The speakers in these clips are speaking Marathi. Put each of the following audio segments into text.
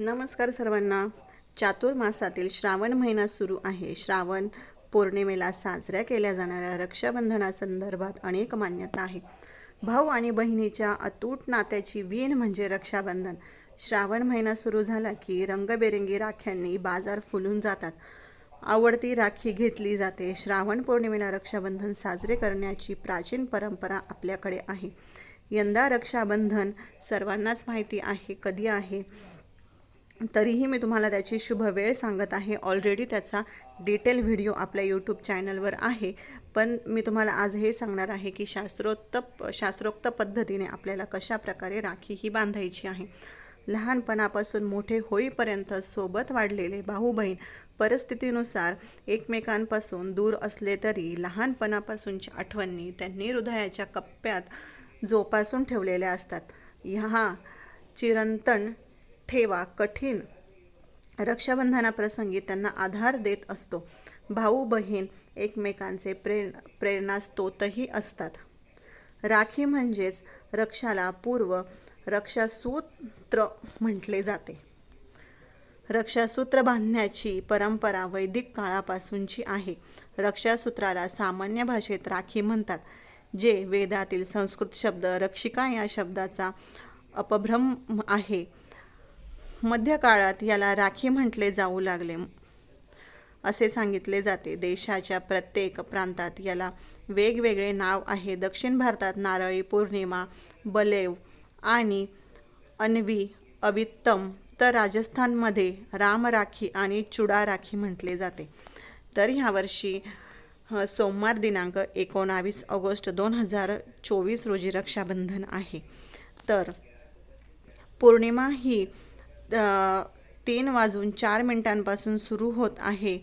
नमस्कार सर्वांना. चातुर्मासातील श्रावण महिना सुरू आहे. श्रावण पौर्णिमेला साजऱ्या केल्या जाणाऱ्या रक्षाबंधनासंदर्भात अनेक मान्यता आहे. भाऊ आणि बहिणीच्या अतूट नात्याची वीण म्हणजे रक्षाबंधन. श्रावण महिना सुरू झाला की रंगबेरंगी राख्यांनी बाजार फुलून जातात. आवडती राखी घेतली जाते. श्रावण पौर्णिमेला रक्षाबंधन साजरे करण्याची प्राचीन परंपरा आपल्याकडे आहे. यंदा रक्षाबंधन सर्वांनाच माहिती आहे कधी आहे? तरीही मी तुम्हाला त्याची शुभ वेळ सांगत आहे. ऑलरेडी त्याचा डिटेल व्हिडिओ आपल्या यूट्यूब चॅनलवर आहे. पण मी तुम्हाला आज हे सांगणार आहे की शास्त्रोक्त शास्त्रोक्त पद्धतीने आपल्याला कशा प्रकारे राखी ही बांधायची आहे. लहानपणापासून मोठे होईपर्यंत सोबत वाढलेले भाऊ बहीण परिस्थितीनुसार एकमेकांपासून दूर असले तरी लहानपणापासूनच्या आठवणी त्यांनी हृदयाच्या कप्प्यात जोपासून ठेवलेल्या असतात. ह्या चिरंतन ठेवा कठीण. रक्षाबंधनाप्रसंगी त्यांना आधार देत असतो. भाऊ बहीण एकमेकांचे प्रेर प्रेरणास्तोतही असतात. राखी म्हणजेच रक्षाला पूर्व रक्षासूत्र म्हटले जाते. रक्षासूत्र बांधण्याची परंपरा वैदिक काळापासूनची आहे. रक्षासूत्राला सामान्य भाषेत राखी म्हणतात जे वेदातील संस्कृत शब्द रक्षिका या शब्दाचा अपभ्रम आहे. मध्यकाळात याला राखी म्हटले जाऊ लागले. असे सांगितले जाते. देशाच्या प्रत्येक प्रांतात याला वेगवेगळे नाव आहे. दक्षिण भारतात नारळी पौर्णिमा बलेव आणि अन्वी अवित्तम. तर राजस्थानमध्ये रामराखी आणि चुडा राखी म्हटले जाते. तर ह्यावर्षी सोमवार दिनांक एकोणावीस ऑगस्ट दोन हजार चोवीस रोजी रक्षाबंधन आहे. तर पौर्णिमा ही तीन वाजून चार मिनिटांपासून सुरू होत आहे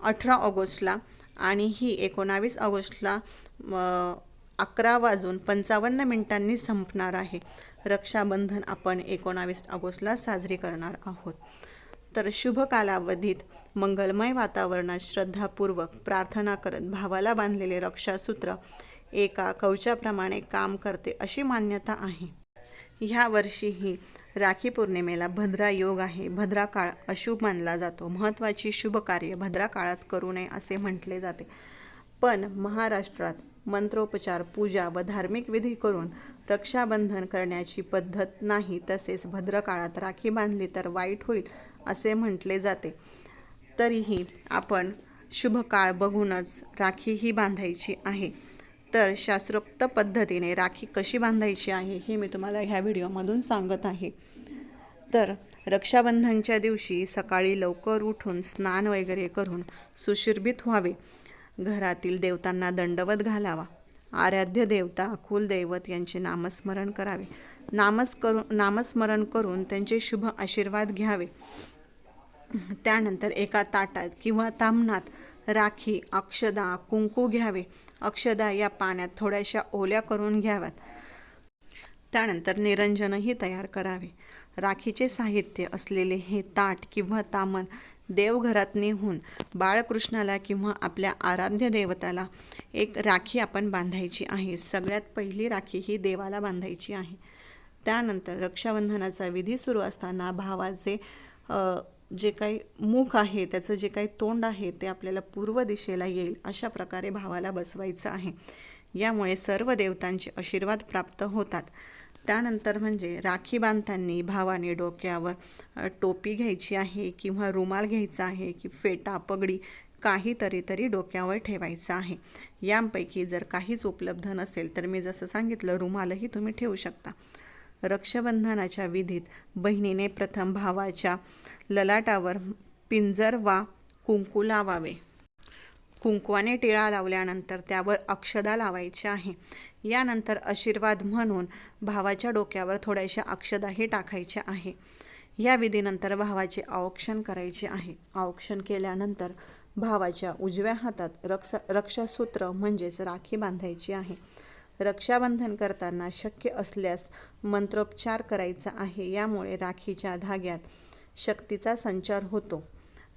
अठरा ऑगस्टला आणि ही एकोणावीस ऑगस्टला अकरा वाजून पंचावन्न मिनिटांनी संपणार आहे. रक्षाबंधन आपण एकोणावीस ऑगस्टला साजरी करणार आहोत. तर शुभ कालावधीत मंगलमय वातावरणात श्रद्धापूर्वक प्रार्थना करत भावाला बांधलेले रक्षासूत्र एका कवचाप्रमाणे काम करते अशी मान्यता आहे. ह्या वर्षीही राखी पौर्णिमेला भद्रा योग आहे. भद्रा काळ अशुभ मानला जातो. महत्त्वाची शुभ कार्य भद्रा काळात करू नये असे म्हटले जाते. पण महाराष्ट्रात मंत्रोपचार पूजा व धार्मिक विधी करून रक्षाबंधन करण्याची पद्धत नाही तसेच भद्र काळात राखी बांधली तर वाईट होईल असे म्हटले जाते. तरीही आपण शुभ काळ बघूनच राखी ही बांधायची आहे. तर शास्त्रोक्त पद्धतीने राखी कशी बांधायची आहे हे मी तुम्हाला ह्या व्हिडिओमधून सांगत आहे. तर रक्षाबंधनच्या दिवशी सकाळी लवकर उठून स्नान वगैरे करून सुशोभित व्हावे. घरातील देवतांना दंडवत घालावा. आराध्य देवता कुलदैवत यांचे नामस्मरण करावे. नामस करून नामस्मरण करून त्यांचे शुभ आशीर्वाद घ्यावे. त्यानंतर एका ताटात किंवा तामणात राखी अक्षदा कुंकू घ्यावे. अक्षदा या पाण्यात थोड्याशा ओल्या करून घ्याव्यात. त्यानंतर निरंजनही तयार करावे. राखीचे साहित्य असलेले हे ताट किंवा तामण देवघरात नेहून बाळकृष्णाला किंवा आपल्या आराध्य देवताला एक राखी आपण बांधायची आहे. सगळ्यात पहिली राखी ही देवाला बांधायची आहे. त्यानंतर रक्षाबंधनाचा विधी सुरू असताना भावाचे जे काही मुख आहे त्याचं जे काही तोंड आहे ते आपल्याला पूर्व दिशेला येईल अशा प्रकारे भावाला बसवायचं आहे. यामुळे सर्व देवतांचे आशीर्वाद प्राप्त होतात. त्यानंतर म्हणजे राखी बांधताना भावाने डोक्यावर टोपी घ्यायची आहे किंवा रुमाल घ्यायचा आहे की फेटा पगडी काहीतरी तरी डोक्यावर ठेवायचं आहे. यांपैकी जर काहीच उपलब्ध नसेल तर मी जसं सांगितलं रुमालही तुम्ही ठेवू शकता. रक्षाबंधनाच्या विधीत बहिणीने प्रथम भावाच्या ललाटावर पिंजर वा कुंकू लावावे. कुंकवाने टिळा लावल्यानंतर त्यावर अक्षदा लावायचे आहे. यानंतर आशीर्वाद म्हणून भावाच्या डोक्यावर थोड्याशा अक्षदाही टाकायच्या आहे. या विधीनंतर भावाचे औक्षण करायचे आहे. औक्षण केल्यानंतर भावाच्या उजव्या हातात रक्ष रक्षासूत्र म्हणजेच राखी बांधायची आहे. रक्षाबंधन करताना शक्य असल्यास मंत्रोपचार करायचा आहे. यामुळे राखीच्या धाग्यात शक्तीचा संचार होतो.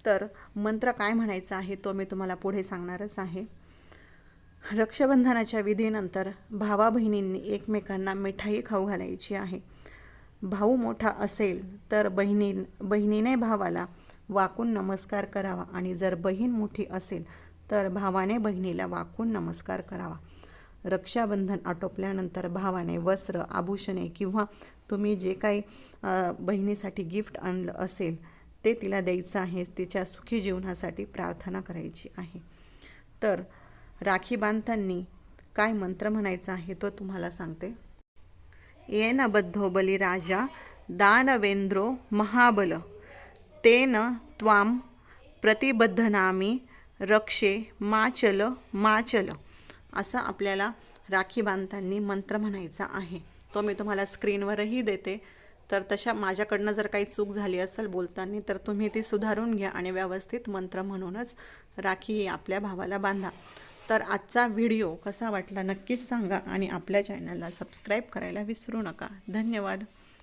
तर मंत्र काय म्हणायचा आहे तो मी तुम्हाला पुढे सांगणारच आहे. रक्षाबंधनाच्या विधीनंतर भावा बहिणींनी एकमेकांना मिठाई खाऊ घालायची आहे. भाऊ मोठा असेल तर बहिणी बहिणीने भावाला वाकून नमस्कार करावा आणि जर बहीण मोठी असेल तर भावाने बहिणीला वाकून नमस्कार करावा. रक्षाबंधन आटोपल्यानंतर भावाने वस्त्र आभूषणे किंवा तुम्ही जे काही बहिणीसाठी गिफ्ट आणलं असेल ते तिला द्यायचं आहे तिच्या सुखी जीवनासाठी प्रार्थना करायची आहे. तर राखी बांधतांनी काय मंत्र म्हणायचा आहे तो तुम्हाला सांगते. येन बद्धो बलिराजा दानवेंद्रो महाबल तेन त्वाम प्रतिबद्धनामी रक्षे माचल माचल असं आपल्याला राखी बांधताना मंत्र म्हणायचा आहे. तो मी तुम्हाला स्क्रीनवरही देते. तर तशा माझ्याकडनं जर काही चूक झाली असेल बोलताना तर तुम्ही ती सुधारून घ्या आणि व्यवस्थित मंत्र म्हणूनच राखी ही आपल्या भावाला बांधा. तर आजचा व्हिडिओ कसा वाटला नक्कीच सांगा आणि आपल्या चॅनलला सबस्क्राईब करायला विसरू नका. धन्यवाद.